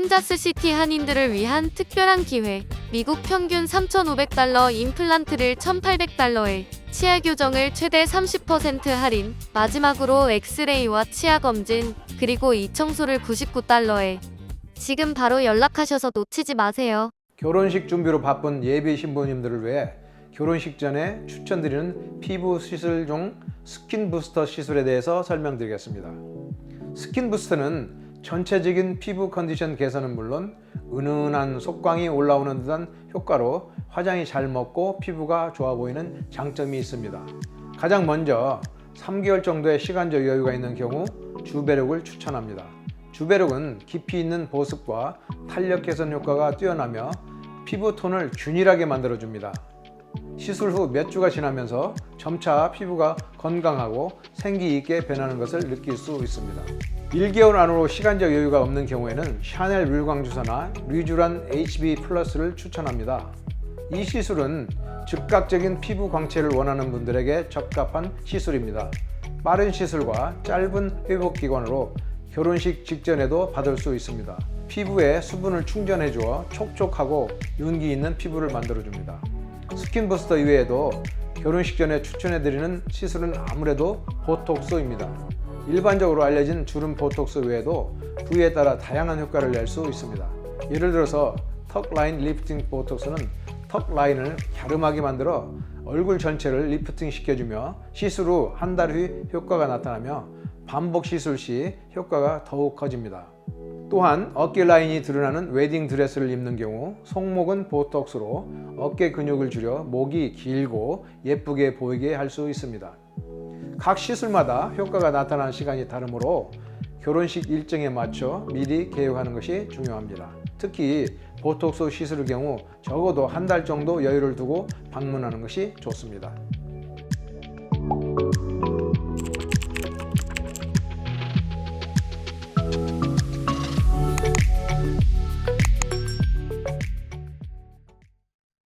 캔자스시티 한인들을 위한 특별한 기회. 미국 평균 3,500달러 임플란트를 1,800달러에 치아 교정을 최대 30% 할인. 마지막으로 엑스레이와 치아 검진, 그리고 이 청소를 99달러에. 지금 바로 연락하셔서 놓치지 마세요. 결혼식 준비로 바쁜 예비 신부님들을 위해 결혼식 전에 추천드리는 피부 시술 중 스킨 부스터 시술에 대해서 설명드리겠습니다. 스킨 부스터는 전체적인 피부 컨디션 개선은 물론 은은한 속광이 올라오는 듯한 효과로 화장이 잘 먹고 피부가 좋아 보이는 장점이 있습니다. 가장 먼저 3개월 정도의 시간적 여유가 있는 경우 주베룩을 추천합니다. 주베룩은 깊이 있는 보습과 탄력 개선 효과가 뛰어나며 피부 톤을 균일하게 만들어 줍니다. 시술 후 몇 주가 지나면서 점차 피부가 건강하고 생기 있게 변하는 것을 느낄 수 있습니다. 1개월 안으로 시간적 여유가 없는 경우에는 샤넬 물광 주사나 리쥬란 HB 플러스를 추천합니다. 이 시술은 즉각적인 피부 광채를 원하는 분들에게 적합한 시술입니다. 빠른 시술과 짧은 회복 기간으로 결혼식 직전에도 받을 수 있습니다. 피부에 수분을 충전해 주어 촉촉하고 윤기 있는 피부를 만들어 줍니다. 스킨 부스터 이외에도 결혼식 전에 추천해 드리는 시술은 아무래도 보톡스입니다. 일반적으로 알려진 주름 보톡스 외에도 부위에 따라 다양한 효과를 낼 수 있습니다. 예를 들어서 턱 라인 리프팅 보톡스는 턱 라인을 갸름하게 만들어 얼굴 전체를 리프팅 시켜주며 시술 후 한 달 후 효과가 나타나며 반복 시술 시 효과가 더욱 커집니다. 또한 어깨 라인이 드러나는 웨딩 드레스를 입는 경우 손목은 보톡스로 어깨 근육을 줄여 목이 길고 예쁘게 보이게 할 수 있습니다. 각 시술마다 효과가 나타나는 시간이 다르므로 결혼식 일정에 맞춰 미리 계획하는 것이 중요합니다. 특히 보톡스 시술의 경우 적어도 한 달 정도 여유를 두고 방문하는 것이 좋습니다.